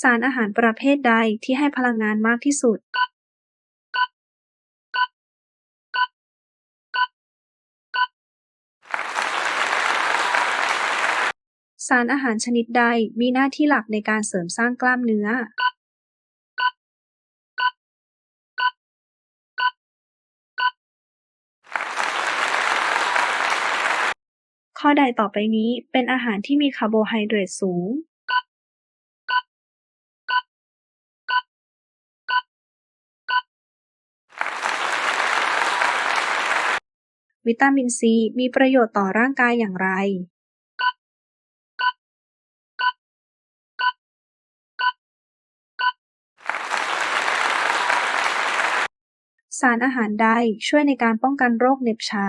สารอาหารประเภทใดที่ให้พลังงานมากที่สุดสารอาหารชนิดใดมีหน้าที่หลักในการเสริมสร้างกล้ามเนื้อ ข้อใดต่อไปนี้เป็นอาหารที่มีคาร์โบไฮเดรตสูง วิตามินซีมีประโยชน์ต่อร่างกายอย่างไรสารอาหารใดช่วยในการป้องกันโรคเหน็บชา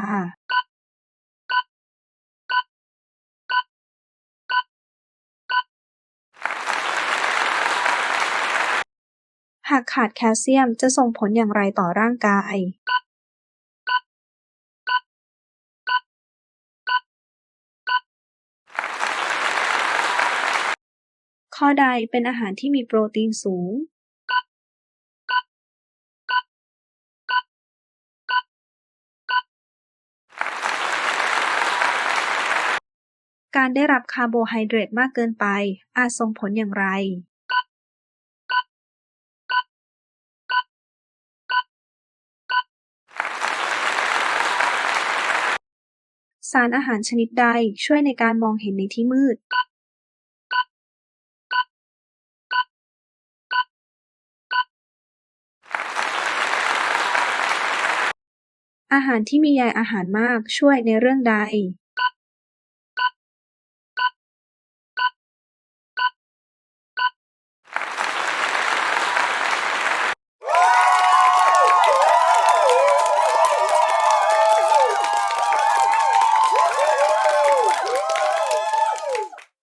หากขาดแคลเซียมจะส่งผลอย่างไรต่อร่างกาย ข้อใดเป็นอาหารที่มีโปรตีนสูงการได้รับคาร์โบไฮเดรตมากเกินไป อาจส่งผลอย่างไร สารอาหารชนิดใดช่วยในการมองเห็นในที่มืด อาหารที่มีใยอาหารมากช่วยในเรื่องใด